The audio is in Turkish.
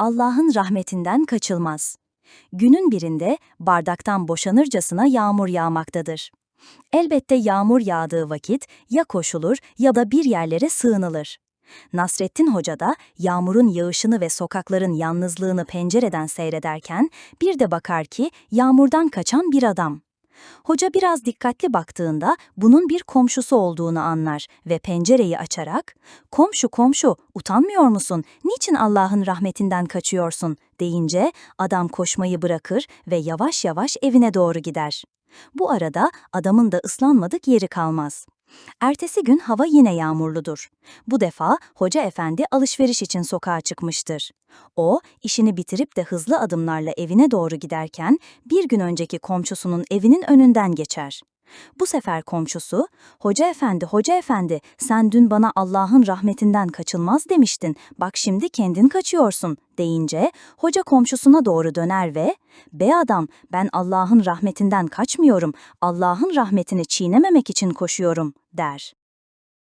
Allah'ın rahmetinden kaçılmaz. Günün birinde bardaktan boşanırcasına yağmur yağmaktadır. Elbette yağmur yağdığı vakit ya koşulur ya da bir yerlere sığınılır. Nasrettin Hoca da yağmurun yağışını ve sokakların yalnızlığını pencereden seyrederken bir de bakar ki yağmurdan kaçan bir adam. Hoca biraz dikkatli baktığında bunun bir komşusu olduğunu anlar ve pencereyi açarak "Komşu komşu, utanmıyor musun? Niçin Allah'ın rahmetinden kaçıyorsun?" deyince adam koşmayı bırakır ve yavaş yavaş evine doğru gider. Bu arada adamın da ıslanmadık yeri kalmaz. Ertesi gün hava yine yağmurludur. Bu defa Hoca Efendi alışveriş için sokağa çıkmıştır. O, işini bitirip de hızlı adımlarla evine doğru giderken bir gün önceki komşusunun evinin önünden geçer. Bu sefer komşusu, Hoca Efendi, Hoca Efendi, sen dün bana Allah'ın rahmetinden kaçılmaz demiştin, bak şimdi kendin kaçıyorsun, deyince, hoca komşusuna doğru döner ve, be adam, ben Allah'ın rahmetinden kaçmıyorum, Allah'ın rahmetini çiğnememek için koşuyorum, der.